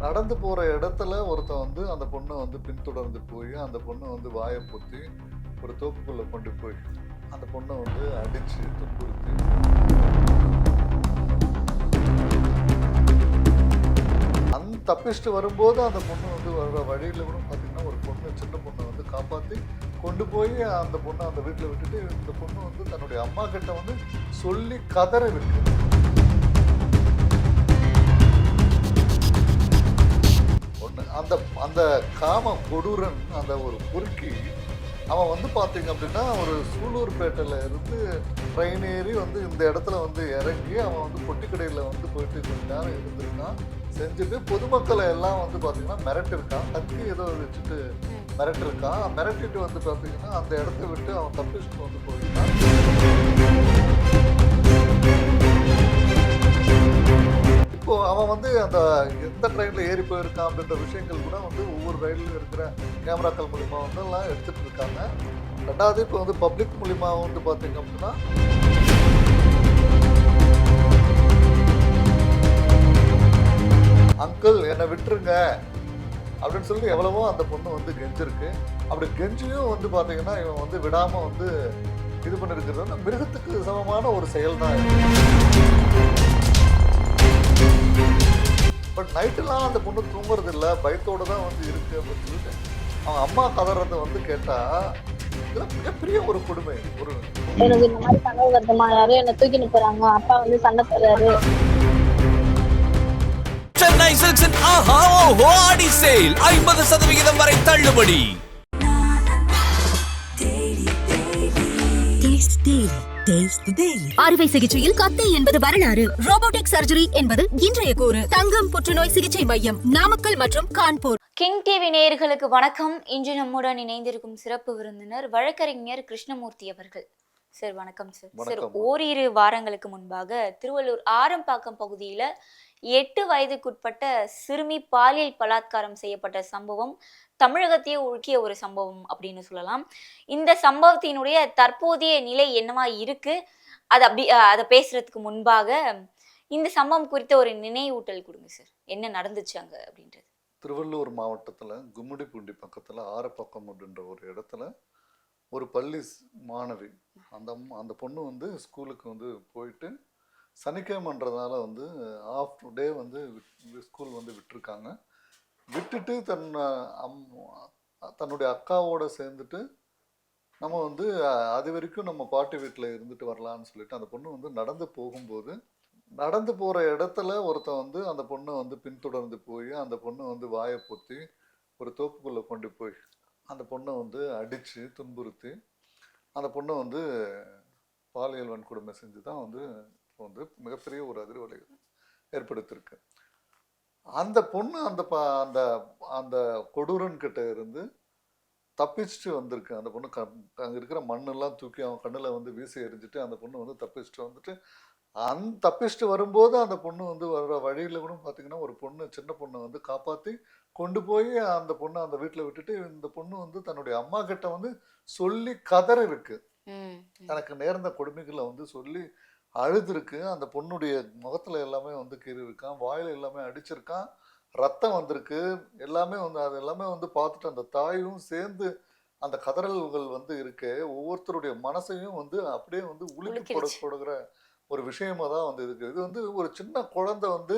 நடந்து போகிற இடத்துல ஒருத்தன் வந்து அந்த பொண்ணை வந்து பின்தொடர்ந்து போய் அந்த பொண்ணை வந்து வாயை பொத்தி ஒரு தோப்புக்குள்ளே கொண்டு போய் அந்த பொண்ணை வந்து அடித்து துன்புறுத்தி. அந்த தப்பிச்சுட்டு வரும்போது அந்த பொண்ணு வந்து வர வழியில் கூட பார்த்தீங்கன்னா ஒரு பொண்ணு சின்ன பொண்ணை வந்து காப்பாற்றி கொண்டு போய் அந்த பொண்ணை அந்த வீட்டில் விட்டுட்டு இந்த பொண்ணு வந்து தன்னுடைய அம்மா கிட்ட வந்து சொல்லி கதற விட்டு அந்த அந்த காம கொடூரன் அந்த ஒரு பொறுக்கி அவன் வந்து பார்த்தீங்க அப்படின்னா ஒரு சூலூர்பேட்டையில் இருந்து ட்ரெயின் ஏறி வந்து இந்த இடத்துல வந்து இறங்கி அவன் வந்து பொட்டிக்கடையில் வந்து போயிட்டு கொஞ்ச நேரம் இருந்திருக்கான். செஞ்சுட்டு பொதுமக்களை எல்லாம் வந்து பார்த்தீங்கன்னா மிரட்டிருக்கான். கத்தி ஏதோ வச்சுட்டு மிரட்டிருக்கான். மிரட்டிட்டு வந்து பார்த்தீங்கன்னா அந்த இடத்த விட்டு அவன் தப்பிச்சுட்டு வந்து போயிருக்கான் இப்போ அவன் வந்து அந்த எந்த ட்ரெயினில் ஏறி போயிருக்கான் அப்படின்ற விஷயங்கள் கூட வந்து ஒவ்வொரு ரயிலும் இருக்கிற கேமராக்கள் மூலிமா வந்து எல்லாம் எடுத்துட்டு இருக்காங்க. ரெண்டாவது இப்போ வந்து பப்ளிக் மூலிமா வந்து பார்த்தீங்க அப்படின்னா அங்கிள் என்னை விட்டுருங்க. அப்படின்னு சொல்லி எவ்வளவோ அந்த பொண்ணு வந்து கெஞ்சிருக்கு. அப்படி கெஞ்சியும் வந்து பார்த்தீங்கன்னா இவன் வந்து விடாமல் வந்து இது பண்ணிருக்கிறது மிருகத்துக்கு சமமான ஒரு செயல் தான் பட் நைட்டெல்லாம் அந்த பொண்ணு தூங்குறது இல்லை பயத்தோட தான் வந்து இருக்கு அப்படின்னு சொல்லிட்டு அவன் அம்மா கதறதை வந்து கேட்டா இதெல்லாம் மிகப்பெரிய ஒரு கொடுமை ஒரு எனக்கு இந்த மாதிரி கனவு வருதுமா யாரும் என்ன தூக்கிட்டு போறாங்க. அப்பா வந்து சண்டை போடுறாரு. சென்னை சில்க்ஸின் ஆஹா ஓஹோ ஆடி சேல் ஐம்பது சதவிகிதம் வரை தள்ளுபடி. அறுவை சிகிச்சையில் கத்தை என்பது வரலாறு. ரோபோட்டிக் சர்ஜரி என்பது இன்றைய கூறு. தங்கம் புற்றுநோய் சிகிச்சை மையம் நாமக்கல் மற்றும் கான்பூர். கிங் டிவி நேயர்களுக்கு வணக்கம். இன்று நம்முடன் இணைந்திருக்கும் சிறப்பு விருந்தினர் வழக்கறிஞர் கிருஷ்ணமூர்த்தி அவர்கள். சார் வணக்கம் சார். சார். ஓரிரு வாரங்களுக்கு முன்பாக திருவள்ளூர் ஆரம்பாக்கம் பகுதியில எட்டு வயதுக்குட்பட்ட சிறுமி பாலியல் பலாத்காரம் செய்யப்பட்ட சம்பவம் தமிழகத்தையே உழுக்கிய ஒரு சம்பவம் அப்படின்னு சொல்லலாம். இந்த சம்பவத்தினுடைய தற்போதைய நிலை என்னவா இருக்கு? அது அப்படி அதை பேசுறதுக்கு முன்பாக இந்த சம்பவம் குறித்த ஒரு நினைவூட்டல் கொடுங்க சார். என்ன நடந்துச்சு அங்க அப்படின்றது. திருவள்ளூர் மாவட்டத்தில் கும்மிடிப்பூண்டி பக்கத்தில் ஆரப்பக்கம் அப்படின்ற ஒரு இடத்துல ஒரு பள்ளி மாணவி அந்த அந்த பொண்ணு வந்து ஸ்கூலுக்கு வந்து போயிட்டு சனிக்கிழமைன்றதால வந்து ஆஃப் டே வந்து விட்- ஸ்கூல் வந்து விட்டுருக்காங்க. விட்டுட்டு தன் அம் தன்னுடைய அக்காவோட சேர்ந்துட்டு நம்ம வந்து அது வரைக்கும் நம்ம பாட்டி வீட்டில் இருந்துட்டு வரலான்னு சொல்லிட்டு அந்த பொண்ணு வந்து நடந்து போகும்போது நடந்து போகிற இடத்துல ஒருத்தன் வந்து அந்த பொண்ணை வந்து பின்தொடர்ந்து போய் அந்த பொண்ணை வந்து வாயை பொத்தி ஒரு தோப்புக்குள்ளே கொண்டு போய் அந்த பொண்ணை வந்து அடித்து துன்புறுத்தி அந்த பொண்ணை வந்து பாலியல் வன்கொடுமை செஞ்சு தான் வந்து வந்து மிகப்பெரிய ஒரு அதிர்வலை ஏற்படுத்தியிருக்கு. அந்த பொண்ணு அந்த ப அந்த அந்த கொடூரன் கிட்ட இருந்து தப்பிச்சுட்டு வந்திருக்கு. அந்த பொண்ணு க அங்கே இருக்கிற மண்ணெல்லாம் தூக்கி அவன் கண்ணில் வந்து வீசி எறிஞ்சிட்டு அந்த பொண்ணு வந்து தப்பிச்சுட்டு வந்துட்டு அந் தப்பிச்சுட்டு வரும்போது அந்த பொண்ணு வந்து வர்ற வழியில் கூட பார்த்தீங்கன்னா ஒரு பொண்ணு சின்ன பொண்ணை வந்து காப்பாற்றி கொண்டு போய் அந்த பொண்ணை அந்த வீட்டில் விட்டுட்டு இந்த பொண்ணு வந்து தன்னுடைய அம்மா கிட்ட வந்து சொல்லி கதற இருக்கு. தனக்கு நேர்ந்த கொடுமைகளை வந்து சொல்லி அழுதுருக்கு. அந்த பொண்ணுடைய முகத்துல எல்லாமே வந்து கீறி இருக்கான் வாயில எல்லாமே அடிச்சிருக்கான். ரத்தம் வந்திருக்கு. எல்லாமே வந்து அது எல்லாமே வந்து பார்த்துட்டு அந்த தாயும் சேர்ந்து அந்த கதறல்கள் வந்து இருக்கு. ஒவ்வொருத்தருடைய மனசையும் வந்து அப்படியே வந்து உலுக்கி போட. போடுகிற ஒரு விஷயமா தான் வந்து இருக்கு. இது வந்து ஒரு சின்ன குழந்தை வந்து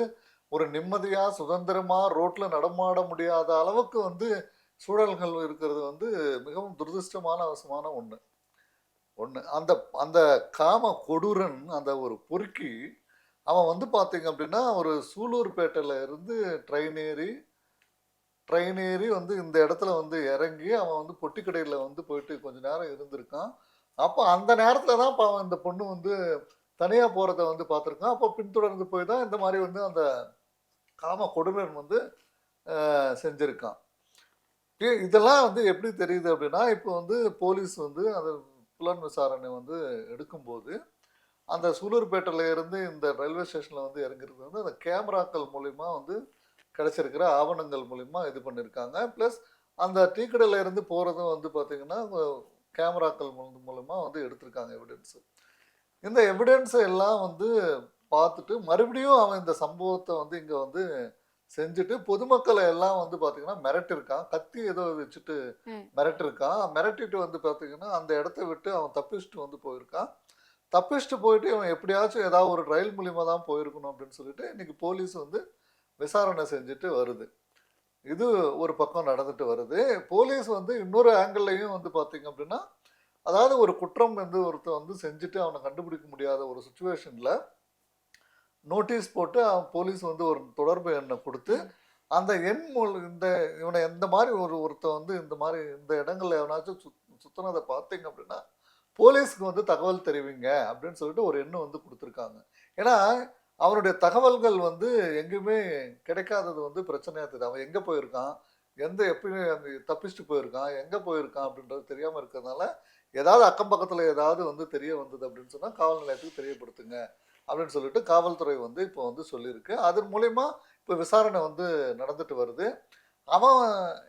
ஒரு நிம்மதியா சுதந்திரமா ரோட்ல நடமாட முடியாத அளவுக்கு வந்து சூழல்கள் இருக்கிறது வந்து மிகவும் துரதிருஷ்டமான அவசமான ஒண்ணு. ஒன்று அந்த அந்த காம கொடூரன் அந்த ஒரு பொறுக்கி அவன் வந்து பார்த்தீங்க அப்படின்னா ஒரு சூலூர்பேட்டையில இருந்து ட்ரெயின் ஏறி ட்ரெயின் ஏறி வந்து இந்த இடத்துல வந்து இறங்கி அவன் வந்து பொட்டிக்கடையில் வந்து போயிட்டு கொஞ்ச நேரம் இருந்திருக்கான். அப்போ அந்த நேரத்தில் தான் பாவம் இந்த பொண்ணு வந்து தனியாக போகிறத வந்து பார்த்துருக்கான் அப்போ பின்தொடர்ந்து போய் தான் இந்த மாதிரி வந்து அந்த காம கொடுமன் வந்து செஞ்சுருக்கான். இதெல்லாம் வந்து எப்படி தெரியுது அப்படின்னா இப்போ வந்து போலீஸ் வந்து அது புலன் விசாரணை வந்து எடுக்கும்போது அந்த சூலூர்பேட்டையில இருந்து இந்த ரயில்வே ஸ்டேஷனில் வந்து இறங்குறது வந்து அந்த கேமராக்கள் மூலிமா வந்து கிடச்சிருக்கிற ஆவணங்கள் மூலிமா இது பண்ணியிருக்காங்க ப்ளஸ் அந்த டீ இருந்து போகிறதும் வந்து பார்த்திங்கன்னா கேமராக்கள் மூலமாக வந்து எடுத்திருக்காங்க எவிடன்ஸு இந்த எவிடென்ஸை எல்லாம் வந்து பார்த்துட்டு மறுபடியும் அவன் இந்த சம்பவத்தை வந்து இங்கே வந்து செஞ்சுட்டு பொதுமக்களை எல்லாம் வந்து பாத்தீங்கன்னா மிரட்டிருக்கான். கத்தி ஏதோ வச்சுட்டு. மிரட்டிருக்கான். மிரட்டிட்டு வந்து பாத்தீங்கன்னா அந்த இடத்த விட்டு அவன் தப்பிச்சுட்டு வந்து போயிருக்கான். தப்பிச்சுட்டு போயிட்டு இவன் எப்படியாச்சும் ஏதாவது ஒரு ரயில் மூலியமா தான் போயிருக்கணும் அப்படின்னு சொல்லிட்டு இன்னைக்கு போலீஸ் வந்து விசாரணை செஞ்சுட்டு வருது. இது ஒரு பக்கம் நடந்துட்டு வருது. போலீஸ் வந்து இன்னொரு ஆங்கிள்லையும் வந்து பார்த்தீங்க அப்படின்னா அதாவது ஒரு குற்றம் வந்து ஒருத்தன் வந்து செஞ்சுட்டு அவனை கண்டுபிடிக்க முடியாத ஒரு சுச்சுவேஷனில் நோட்டீஸ் போட்டு அவன் போலீஸ் வந்து ஒரு தொடர்பு எண்ணை கொடுத்து அந்த எண் மூல இந்த இவனை எந்த மாதிரி ஒரு ஒருத்தன் வந்து இந்த மாதிரி இந்த இடங்கள்ல எவனாச்சும் சுத் சுத்தினதை பார்த்தீங்க அப்படின்னா போலீஸ்க்கு வந்து தகவல் தெரிவிங்க அப்படின்னு சொல்லிட்டு ஒரு எண்ணம் வந்து கொடுத்துருக்காங்க. ஏன்னா அவனுடைய தகவல்கள் வந்து எங்கேயுமே கிடைக்காதது வந்து பிரச்சனையா தெரியுது அவன் எங்கே போயிருக்கான்? எந்த எப்பயும் அந்த தப்பிச்சுட்டு போயிருக்கான்? எங்கே போயிருக்கான் அப்படின்றது தெரியாமல் இருக்கிறதுனால ஏதாவது அக்கம் பக்கத்தில் ஏதாவது வந்து தெரிய வந்தது அப்படின்னு சொன்னால் காவல் நிலையத்துக்கு தெரியப்படுத்துங்க. அப்படின்னு சொல்லிட்டு காவல்துறை வந்து இப்போ வந்து சொல்லியிருக்கு. அதன் மூலயமா இப்போ விசாரணை வந்து நடந்துட்டு வருது. அவன்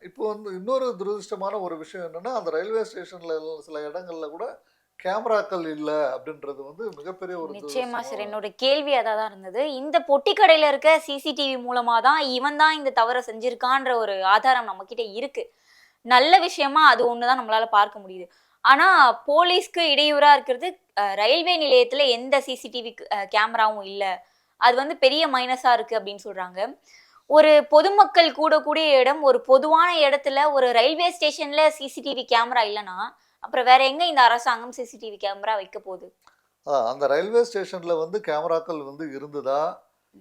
இப்போ வந்து இன்னொரு துரதிருஷ்டமான ஒரு விஷயம் என்னன்னா அந்த ரயில்வே ஸ்டேஷன்ல சில இடங்கள்ல கூட கேமராக்கள் இல்லை அப்படின்றது வந்து மிகப்பெரிய ஒரு நிச்சயமா சார். என்னோட கேள்வி அதான் தான் இருந்தது. இந்த பொட்டி கடையில இருக்க சிசிடிவி மூலமா தான் இவன் தான் இந்த தவறை செஞ்சிருக்கான்ற ஒரு ஆதாரம் நம்ம கிட்ட இருக்கு. நல்ல விஷயமா அது ஒண்ணுதான் நம்மளால பார்க்க முடியுது. ஆனா போலீஸ்க்கு இடையூறா இருக்கிறது ரயில்வே நிலையத்துல எந்த சிசிடிவி கேமராவும் இல்ல. அது வந்து பெரிய மைனஸா இருக்கு அப்படின்னு சொல்றாங்க. ஒரு பொதுமக்கள் கூடக்கூடிய இடம் ஒரு பொதுவான இடத்துல ஒரு ரயில்வே ஸ்டேஷன்ல சிசிடிவி கேமரா இல்லைன்னா அப்புறம் வேற எங்க இந்த அரசாங்கம் சிசிடிவி கேமரா வைக்க போகுது? அந்த ரயில்வே ஸ்டேஷன்ல வந்து கேமராக்கள் வந்து இருந்ததா?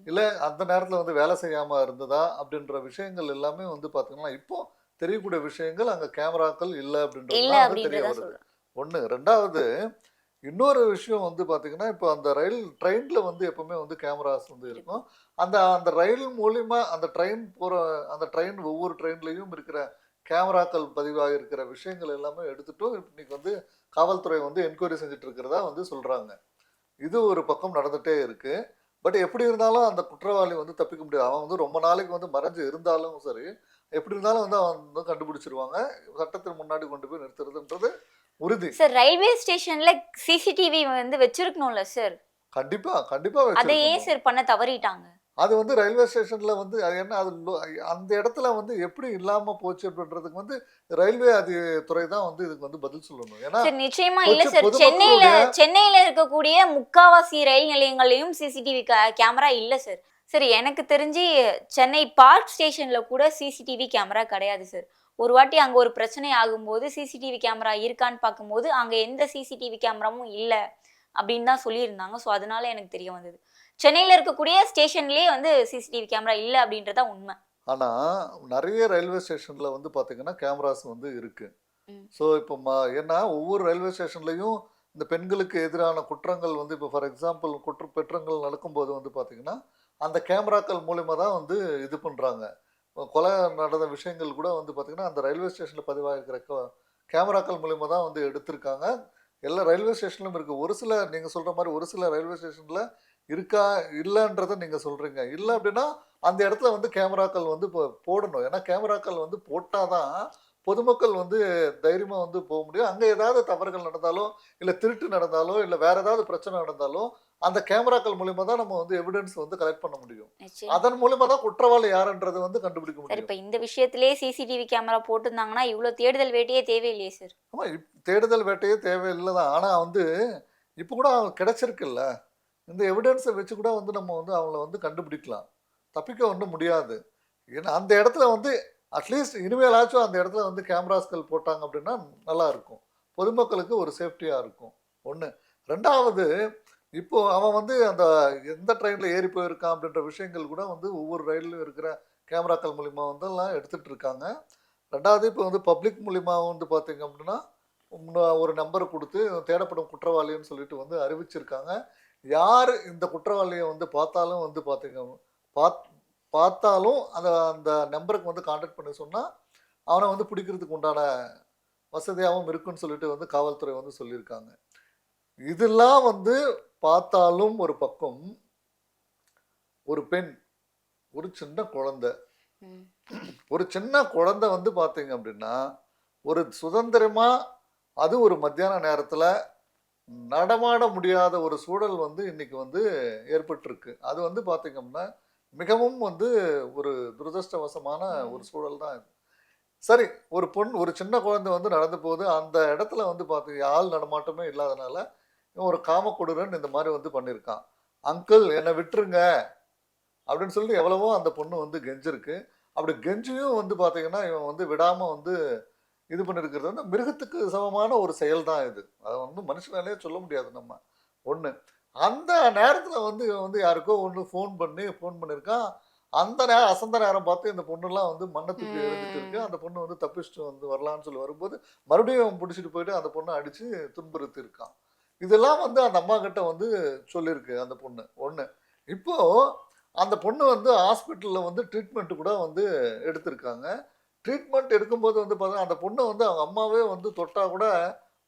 இல்ல அந்த நேரத்துல வந்து வேலை செய்யாம இருந்ததா? அப்படின்ற விஷயங்கள் எல்லாமே வந்து பாத்தீங்கன்னா இப்போ தெரியக்கூடிய விஷயங்கள் அங்க கேமராக்கள் இல்ல அப்படின்றது தெரிய வருது. ஒண்ணு ரெண்டாவது இன்னொரு விஷயம் வந்து பாத்தீங்கன்னா இப்போ அந்த ரயில் ட்ரெயின்ல வந்து எப்பவுமே வந்து கேமராஸ் வந்து இருக்கும். அந்த அந்த ரயில் மூலியமா அந்த ட்ரெயின் போற அந்த ட்ரெயின் ஒவ்வொரு ட்ரெயின்லயும் இருக்கிற கேமராக்கள் பதிவாக இருக்கிற விஷயங்கள் எல்லாமே எடுத்துட்டும் இன்னைக்கு வந்து காவல்துறை வந்து என்கொயரி செஞ்சுட்டு இருக்கிறதா வந்து சொல்றாங்க. இது ஒரு பக்கம் நடந்துட்டே இருக்கு. பட் எப்படி இருந்தாலும் அந்த குற்றவாளி வந்து தப்பிக்க முடியாது. அவன் வந்து ரொம்ப நாளைக்கு வந்து மறைஞ்சு இருந்தாலும் சரி எப்படி இருந்தாலும் வந்து அவன் வந்து கண்டுபிடிச்சிருவாங்க. சட்டத்தின் முன்னாடி கொண்டு போய் நிறுத்துறதுன்றது உறுதி சார் ரயில்வே ஸ்டேஷன்ல சிசிடிவி வந்து வச்சிருக்கணும்ல சார் கண்டிப்பா கண்டிப்பா அதை. ஏன் சார் பண்ண தவறிட்டாங்க. அது வந்து ரயில்வே ஸ்டேஷன்ல வந்து அது என்ன அது அந்த இடத்துல வந்து எப்படி இல்லாம போச்சு அப்படின்றதுக்கு வந்து ரயில்வே அது துறை தான் வந்து இதுக்கு வந்து பதில் சொல்லணும். ஏன்னா சார் நிச்சயமா இல்ல சார் சென்னையில சென்னையில இருக்கக்கூடிய முக்காவாசி ரயில் நிலையங்களையும் சிசிடிவி கேமரா இல்ல சார் சரி எனக்கு தெரிஞ்சு சென்னை பார்க் ஸ்டேஷன்ல கூட சிசிடிவி கேமரா கிடையாது சார் ஒரு வாட்டி அங்க ஒரு பிரச்சனை ஆகும்போது சிசிடிவி கேமரா இருக்கான்னு பார்க்கும்போது அங்க எந்த சிசிடிவி கேமராவும் இல்ல அப்படின்னு தான் சொல்லியிருந்தாங்க. ஸோ அதனால எனக்கு தெரிய வந்தது. சென்னையில இருக்கக்கூடிய ஸ்டேஷன்லயே வந்து சிசிடிவி கேமரா இல்ல அப்படின்றதா உண்மை. ஆனா நிறைய ரயில்வே ஸ்டேஷன்ல வந்து பாத்தீங்கன்னா கேமராஸ் வந்து இருக்கு. ஸோ இப்போ ம- ஏன்னா ஒவ்வொரு ரயில்வே ஸ்டேஷன்லயும் இந்த பெண்களுக்கு எதிரான குற்றங்கள் வந்து இப்போ ஃபார் எக்ஸாம்பிள் குற்ற குற்றங்கள் நடக்கும்போது வந்து பாத்தீங்கன்னா அந்த கேமராக்கள் மூலியமா தான் வந்து இது பண்றாங்க. கொலை நடந்த விஷயங்கள் கூட வந்து பார்த்திங்கன்னா அந்த ரயில்வே ஸ்டேஷனில் பதிவாகிருக்கிற கேமராக்கள் மூலிமா தான் வந்து எடுத்திருக்காங்க. எல்லா ரயில்வே ஸ்டேஷன்லும் இருக்குது ஒரு சில நீங்கள் சொல்கிற மாதிரி ஒரு சில ரயில்வே ஸ்டேஷனில் இருக்கா இல்லைன்றதை நீங்கள் சொல்கிறீங்க இல்லை அப்படின்னா அந்த இடத்துல வந்து கேமராக்கள் வந்து இப்போ போடணும். ஏன்னா கேமராக்கள் வந்து போட்டால் தான் பொதுமக்கள் வந்து தைரியமாக வந்து போக முடியும். அங்கே ஏதாவது தவறுகள் நடந்தாலோ இல்லை திருட்டு நடந்தாலோ இல்லை வேறு ஏதாவது பிரச்சனை நடந்தாலோ அந்த கேமராக்கள் மூலியமா தான் நம்ம வந்து எவிடன்ஸ் வந்து கலெக்ட் பண்ண முடியும். அதன் மூலியமா தான் குற்றவாளி யாருன்றது வந்து கண்டுபிடிக்க முடியும். இப்ப இந்த விஷயத்திலேயே சிசிடிவி கேமரா போட்டிருந்தாங்கன்னா இவ்வளவு தேடுதல் வேட்டையே தேவையில்லையே சார். ஆமா இப்- தேடுதல் வேட்டையே தேவையில்லை தான். ஆனா வந்து இப்போ கூட கிடைச்சிருக்குல்ல. இந்த எவிடன்ஸை வச்சு கூட வந்து நம்ம வந்து அவங்கள வந்து கண்டுபிடிக்கலாம். தப்பிக்க ஒன்றும் முடியாது. ஏன்னா அந்த இடத்துல வந்து அட்லீஸ்ட் இனிமேலாச்சும் அந்த இடத்துல வந்து கேமராஸ்கள் போட்டாங்க அப்படின்னா நல்லா இருக்கும். பொதுமக்களுக்கு ஒரு சேஃப்டியாக இருக்கும். ஒன்று ரெண்டாவது இப்போ அவன் வந்து அந்த எந்த ட்ரெயினில் ஏறி போயிருக்கான் அப்படின்ற விஷயங்கள் கூட வந்து ஒவ்வொரு ரயிலும் இருக்கிற கேமராக்கள் மூலிமா வந்து எல்லாம் எடுத்துகிட்டு இருக்காங்க. ரெண்டாவது இப்போ வந்து பப்ளிக் மூலிமா வந்து பார்த்தீங்க அப்படின்னா ஒரு நம்பரை கொடுத்து தேடப்படும் குற்றவாளின்னு சொல்லிட்டு வந்து அறிவிச்சிருக்காங்க. யார் இந்த குற்றவாளியை வந்து பார்த்தாலும் வந்து பார்த்தீங்க பாத் பார்த்தாலும் அந்த அந்த நம்பருக்கு வந்து காண்டாக்ட் பண்ணி சொன்னால் அவனை வந்து பிடிக்கிறதுக்கு உண்டான வசதியாகவும் இருக்குன்னு சொல்லிட்டு வந்து காவல்துறை வந்து சொல்லியிருக்காங்க. இதெல்லாம் வந்து பார்த்தாலும் ஒரு பக்கம் ஒரு பெண் ஒரு சின்ன குழந்தை. ஒரு சின்ன குழந்தை வந்து பார்த்தீங்க அப்படின்னா ஒரு சுதந்திரமா அது ஒரு மத்தியான நேரத்துல நடமாட முடியாத ஒரு சூழல் வந்து இன்னைக்கு வந்து ஏற்பட்டிருக்கு. அது வந்து பார்த்தீங்க அப்படின்னா மிகவும் வந்து ஒரு துரதிருஷ்டவசமான ஒரு சூழல் தான் இது. சரி ஒரு பொண் ஒரு சின்ன குழந்தை வந்து நடந்து போகுது. அந்த இடத்துல வந்து பார்த்து ஆள் நடமாட்டமே இல்லாதனால இவன் ஒரு காமக்கொடுரன் இந்த மாதிரி வந்து பண்ணியிருக்கான் அங்கிள் என்னை விட்டுருங்க. அப்படின்னு சொல்லிட்டு எவ்வளவோ அந்த பொண்ணு வந்து கெஞ்சிருக்கு. அப்படி கெஞ்சியும் வந்து பார்த்தீங்கன்னா இவன் வந்து விடாமல் வந்து இது பண்ணியிருக்கிறது வந்து மிருகத்துக்கு சமமான ஒரு செயல் தான் இது. அதை வந்து மனுஷனாலே சொல்ல முடியாது நம்ம. ஒன்று அந்த நேரத்தில் வந்து இவன் வந்து யாருக்கோ ஒன்று ஃபோன் பண்ணி ஃபோன் பண்ணியிருக்கான் அந்த நேரம் அசந்த நேரம் பார்த்து இந்த பொண்ணுலாம் வந்து மண்ணை தூக்கி ம். எழுதிட்டு இருக்கு அந்த பொண்ணு வந்து தப்பிச்சுட்டு வந்து வரலான்னு சொல்லி வரும்போது மறுபடியும் அவன் பிடிச்சிட்டு போயிட்டு அந்த பொண்ணை அடித்து துன்புறுத்தி இருக்கான் இதெல்லாம் வந்து அந்த அம்மா கிட்ட வந்து சொல்லியிருக்கு அந்த பொண்ணு. ஒன்று இப்போ அந்த பொண்ணு வந்து ஹாஸ்பிட்டலில் வந்து ட்ரீட்மெண்ட் கூட வந்து எடுத்திருக்காங்க. ட்ரீட்மெண்ட் எடுக்கும்போது வந்து பார்த்தா அந்த பொண்ணு வந்து அவங்க அம்மாவே வந்து தொட்டா கூட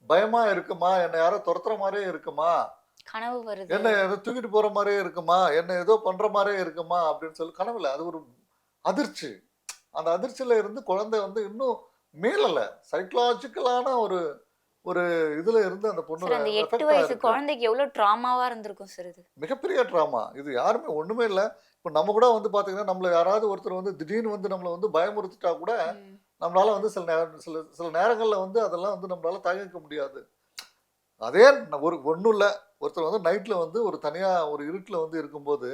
பயமா இருக்குமா? என்னை யாரோ துரத்துற மாதிரியே இருக்குமா? கனவு வருது. என்ன ஏதோ தூக்கிட்டு போற மாதிரியே இருக்குமா? என்ன ஏதோ பண்ற மாதிரியே இருக்குமா? அப்படின்னு சொல்லி கனவுல அது ஒரு அதிர்ச்சி. அந்த அதிர்ச்சியில இருந்து குழந்தை வந்து இன்னும் மீளல சைக்கலாஜிக்கலான ஒரு ஒரு இதுல இருந்து அந்த பொண்ணு அந்த எட்டு வயசு. குழந்தைக்கு எவ்வளவு ட்ராமாவா இருந்திருக்கும் சார் இது? மிகப்பெரிய ட்ராமா இது யாருமே ஒண்ணுமே இல்லை. இப்போ நம்ம கூட வந்து பாத்தீங்கன்னா நம்மள யாராவது ஒருத்தர் வந்து திடீர்னு வந்து நம்மளை வந்து பயமுறுத்திட்டா கூட. நம்மளால வந்து சில நேரம் சில சில நேரங்களில் வந்து அதெல்லாம் வந்து நம்மளால தாங்கிக்க முடியாது. அதே ஒரு ஒன்றும் இல்லை. ஒருத்தர் வந்து நைட்டில் வந்து ஒரு தனியாக ஒரு இருட்டில் வந்து இருக்கும்போது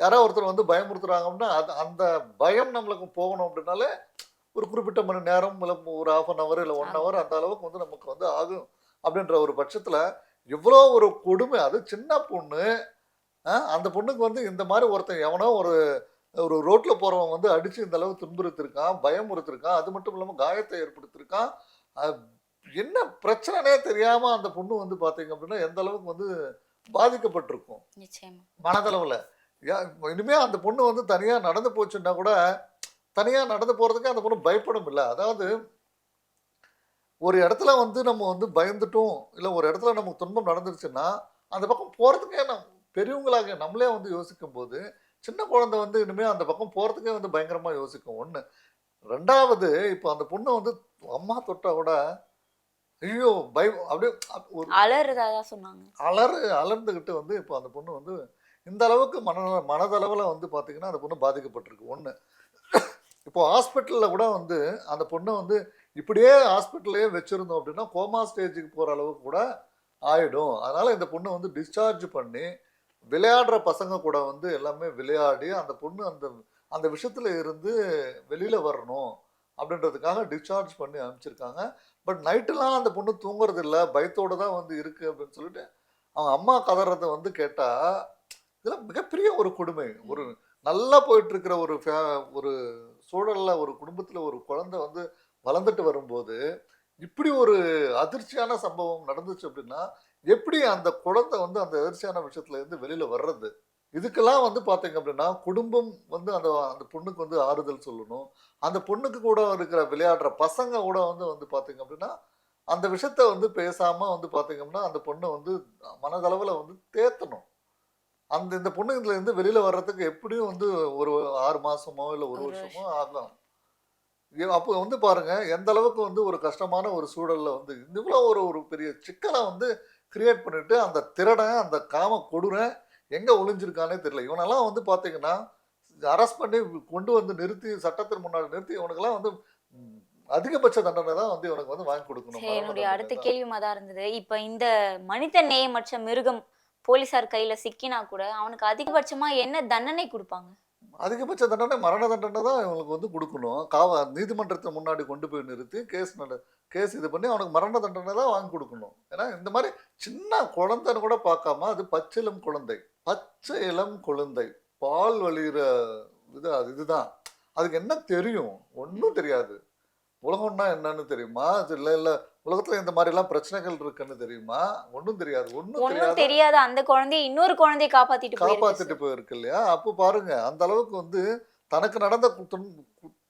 யாரோ ஒருத்தர் வந்து பயமுறுத்துறாங்க அப்படின்னா அது அந்த பயம் நம்மளுக்கு போகணும் அப்படின்னாலே ஒரு குறிப்பிட்ட மணி நேரம் இல்லை ஒரு ஹாஃப் அன் ஹவர் இல்லை ஒன். ஹவர் அந்த அளவுக்கு வந்து நமக்கு வந்து ஆகும் அப்படின்ற ஒரு பட்சத்தில் எவ்வளோ ஒரு கொடுமை அது சின்ன பொண்ணு அந்த பொண்ணுக்கு வந்து இந்த மாதிரி ஒருத்தன் எவனோ ஒரு ஒரு ரோட்ல போறவன் வந்து அடிச்சு இந்த அளவு துன்புறுத்திருக்கான் பயமுறுத்திருக்கான் அது மட்டும் இல்லாம காயத்தை ஏற்படுத்திருக்கான். என்ன பிரச்சனைனே தெரியாம அந்த பொண்ணு வந்து பாத்தீங்க அப்படின்னா எந்த அளவுக்கு வந்து பாதிக்கப்பட்டிருக்கும். மனதளவுல. யா- இனிமே அந்த பொண்ணு வந்து தனியா நடந்து போச்சுன்னா கூட தனியா நடந்து போறதுக்கு அந்த பொண்ணு பயப்படும் இல்லை. அதாவது ஒரு இடத்துல வந்து நம்ம வந்து பயந்துட்டோம் இல்லை ஒரு இடத்துல நமக்கு துன்பம் நடந்துருச்சுன்னா அந்த பக்கம் போறதுக்கே நம்ம பெரியவங்களாக நம்மளே வந்து யோசிக்கும் போது சின்ன குழந்தை வந்து இனிமே அந்த பக்கம் போறதுக்கே வந்து பயங்கரமா யோசிக்கும். ஒண்ணு. ரெண்டாவது இப்போ அந்த பொண்ணை வந்து அம்மா தொட்டா கூட ஐயோ பயம் அப்படியே அப்~ ஒரு அலறுதா தான் சொன்னாங்க. அலறு அலர்ந்துக்கிட்டு வந்து இப்போ அந்த பொண்ணு வந்து இந்த அளவுக்கு மன மனதளவில் வந்து பார்த்தீங்கன்னா அந்த பொண்ணு பாதிக்கப்பட்டிருக்கு. ஒன்று இப்போ ஹாஸ்பிட்டலில் கூட வந்து அந்த பொண்ணை வந்து இப்படியே ஹாஸ்பிட்டல்லையே வச்சுருந்தோம் அப்படின்னா கோமா ஸ்டேஜுக்கு போகிற அளவுக்கு கூட ஆயிடும். அதனால் இந்த பொண்ணை வந்து டிஸ்சார்ஜ் பண்ணி விளையாடுற பசங்க கூட வந்து எல்லாமே விளையாடி அந்த பொண்ணு அந்த அந்த விஷயத்தில் இருந்து வெளியில் வரணும் அப்படின்றதுக்காக டிஸ்சார்ஜ் பண்ணி அனுப்பிச்சிருக்காங்க. பட் நைட்டெல்லாம் அந்த பொண்ணு தூங்குறது இல்லை பயத்தோடு தான் வந்து இருக்குது அப்படின்னு சொல்லிட்டு அவங்க அம்மா கதறதை வந்து கேட்டால் இதெல்லாம் மிகப்பெரிய ஒரு கொடுமை. ஒரு நல்லா போயிட்டுருக்கிற ஒரு ஃபே- ஒரு சூழலில் ஒரு குடும்பத்தில் ஒரு குழந்தை வந்து வளர்ந்துட்டு வரும்போது இப்படி ஒரு அதிர்ச்சியான சம்பவம் நடந்துச்சு அப்படின்னா எப்படி அந்த குழந்தை வந்து அந்த அதிர்ச்சியான விஷயத்துலேருந்து வெளியில் வர்றது? இதுக்கெல்லாம் வந்து பார்த்தீங்க அப்படின்னா குடும்பம் வந்து அந்த அந்த பொண்ணுக்கு வந்து ஆறுதல் சொல்லணும். அந்த பொண்ணுக்கு கூட இருக்கிற விளையாடுற பசங்க கூட வந்து வந்து பார்த்தீங்க அப்படின்னா அந்த விஷயத்த வந்து பேசாமல் வந்து பார்த்தீங்க அப்படின்னா அந்த பொண்ணை வந்து மனதளவில் வந்து தேத்தணும். அந்த இந்த பொண்ணு இதுல இருந்து வெளியில வர்றதுக்கு எப்படியும் வந்து ஒரு ஆறு மாசமோ இல்ல ஒரு வருஷமோ ஆகும் அப்போ வந்து பாருங்க எந்த அளவுக்கு வந்து ஒரு கஷ்டமான ஒரு சூழல்ல வந்து இவ்வளோ ஒரு ஒரு பெரிய சிக்கலை வந்து கிரியேட் பண்ணிட்டு அந்த திருடன் அந்த காம கொடுறன் எங்க ஒளிஞ்சிருக்கானே தெரியல. இவனெல்லாம் வந்து பாத்தீங்கன்னா அரெஸ்ட் பண்ணி கொண்டு வந்து நிறுத்தி சட்டத்தின் முன்னாடி நிறுத்தி இவனுக்கெல்லாம் வந்து அதிகபட்ச தண்டனை தான் வந்து இவனுக்கு வந்து வாங்கி கொடுக்கணும். என்னுடைய அடுத்த தான். கேள்விமா தான் இருந்தது. இப்ப இந்த மனித நேயமற்ற மிருகம் போலீசார் கையில சிக்கினா கூட அவனுக்கு அதிகபட்சமா என்ன தண்டனை கொடுப்பாங்க? அதிகபட்ச தண்டனை மரண தண்டனை தான் இவங்களுக்கு வந்து கொடுக்கணும். காவ நீதிமன்றத்தை முன்னாடி கொண்டு போய் நிறுத்தி கேஸ் நட கேஸ் இது பண்ணி அவனுக்கு மரண தண்டனை தான் வாங்கி கொடுக்கணும். ஏன்னா இந்த மாதிரி சின்ன குழந்தைன்னு கூட பார்க்காம அது பச்சை இளம் குழந்தை பச்சை இளம் குழந்தை பால் வழிகிற இது அது இதுதான். அதுக்கு என்ன தெரியும்? ஒன்றும் தெரியாது. உலகம்னா என்னன்னு தெரியுமா? இல்லை இல்லை. உலகத்துல இந்த மாதிரி எல்லாம் பிரச்சனைகள் இருக்குன்னு தெரியுமா? ஒன்றும் தெரியாது. ஒன்றும் தெரியாது அந்த குழந்தைய இன்னொரு குழந்தைய காப்பாத்திட்டு போயிருக்கு காப்பாத்திட்டு போயிருக்கு இல்லையா? அப்போ பாருங்க அந்த அளவுக்கு வந்து தனக்கு நடந்த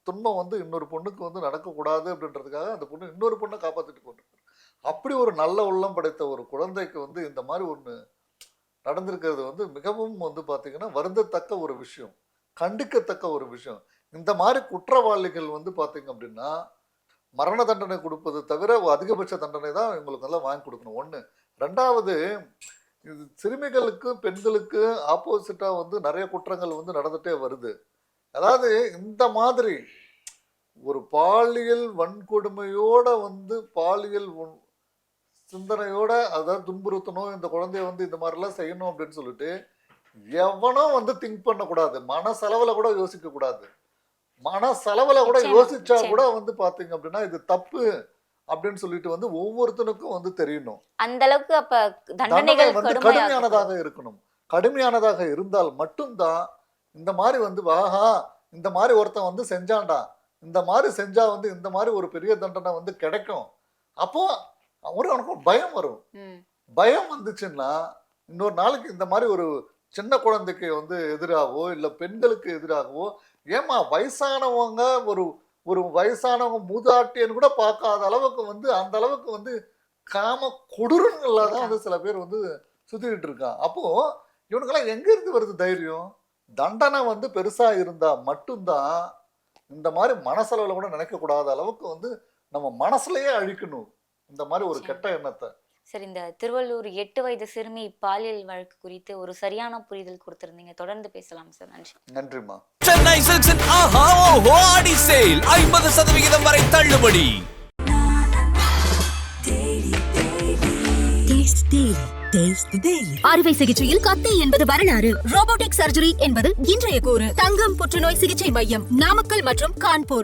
துன்பம் வந்து இன்னொரு பொண்ணுக்கு வந்து நடக்கக்கூடாது அப்படின்றதுக்காக அந்த பொண்ணு இன்னொரு பொண்ணை காப்பாத்திட்டு போயிருக்கு. அப்படி ஒரு நல்ல உள்ளம் படைத்த ஒரு குழந்தைக்கு வந்து இந்த மாதிரி ஒன்று நடந்திருக்கிறது வந்து மிகவும் வந்து பார்த்தீங்கன்னா வருந்தத்தக்க ஒரு விஷயம் கண்டிக்கத்தக்க ஒரு விஷயம். இந்த மாதிரி குற்றவாளிகள் வந்து பார்த்தீங்க அப்படின்னா மரண தண்டனை கொடுப்பது தவிர அதிகபட்ச தண்டனை தான் இவங்களுக்கு எல்லாம் வாங்கி கொடுக்கணும். ஒன்று ரெண்டாவது இது சிறுமிகளுக்கு பெண்களுக்கு ஆப்போசிட்டாக வந்து நிறைய குற்றங்கள் வந்து நடந்துகிட்டே வருது. அதாவது இந்த மாதிரி ஒரு பாலியல் வன்கொடுமையோட வந்து பாலியல் சிந்தனையோட அதாவது துன்புறுத்தணும் இந்த குழந்தைய வந்து இந்த மாதிரிலாம் செய்யணும் அப்படின்னு சொல்லிட்டு எவனும் வந்து திங்க் பண்ணக்கூடாது. மனசளவில் கூட யோசிக்கக்கூடாது. மனசளவுல கூட யோசிச்சா. கூட வந்து பாத்தீங்க அப்படின்னா இது தப்பு அப்படின்னு சொல்லிட்டு வந்து ஒவ்வொருத்தனுக்கும் வந்து தெரியணும். அந்த அளவுக்கு அப்ப தண்டனை தண்டனைகள் வந்து கடுமையானதாக இருக்கணும். கடுமையானதாக இருந்தால் மட்டும்தான் இந்த மாதிரி வந்து ஆஹா இந்த மாதிரி ஒருத்தன் வந்து செஞ்சான்டா இந்த மாதிரி செஞ்சா வந்து இந்த மாதிரி ஒரு பெரிய தண்டனை வந்து கிடைக்கும். அப்போ ஒரு அவனுக்கு பயம் வரும். பயம் வந்துச்சுன்னா இன்னொரு நாளைக்கு இந்த மாதிரி ஒரு சின்ன குழந்தைக்கு வந்து எதிராகவோ இல்லை பெண்களுக்கு எதிராகவோ ஏமா வயசானவங்க ஒரு ஒரு வயசானவங்க மூதாட்டியன்னு கூட பார்க்காத அளவுக்கு வந்து அந்த அளவுக்கு வந்து காம கொடூரங்களா தான் வந்து சில பேர் வந்து சுத்திக்கிட்டு இருக்கான். அப்போ இவனுக்கெல்லாம் எங்க இருந்து வருது தைரியம்? தண்டனை வந்து பெருசா இருந்தா மட்டும்தான் இந்த மாதிரி மனசளவுல கூட நினைக்க கூடாத அளவுக்கு வந்து நம்ம மனசுலயே அழிக்கணும். இந்த மாதிரி ஒரு. கெட்ட எண்ணத்தை. சரி இந்த திருவள்ளூர் எட்டு வயது சிறுமி பாலியல் வழக்கு குறித்து ஒரு சரியான புரிதல் கொடுத்திருந்தீங்க. தொடர்ந்து பேசலாம் சார். நன்றி. நன்றிம்மா. சென்னை சில்க்ஸின் ஆஹா ஓஹோ ஆடி சேல். ஐம்பது சதவிகிதம் வரை தள்ளுபடி. அறுவை சிகிச்சையில் கத்தை என்பது வரலாறு. ரோபோட்டிக் சர்ஜரி என்பது இன்றைய கூறு. தங்கம் புற்றுநோய் சிகிச்சை மையம் நாமக்கல் மற்றும் கான்பூர்.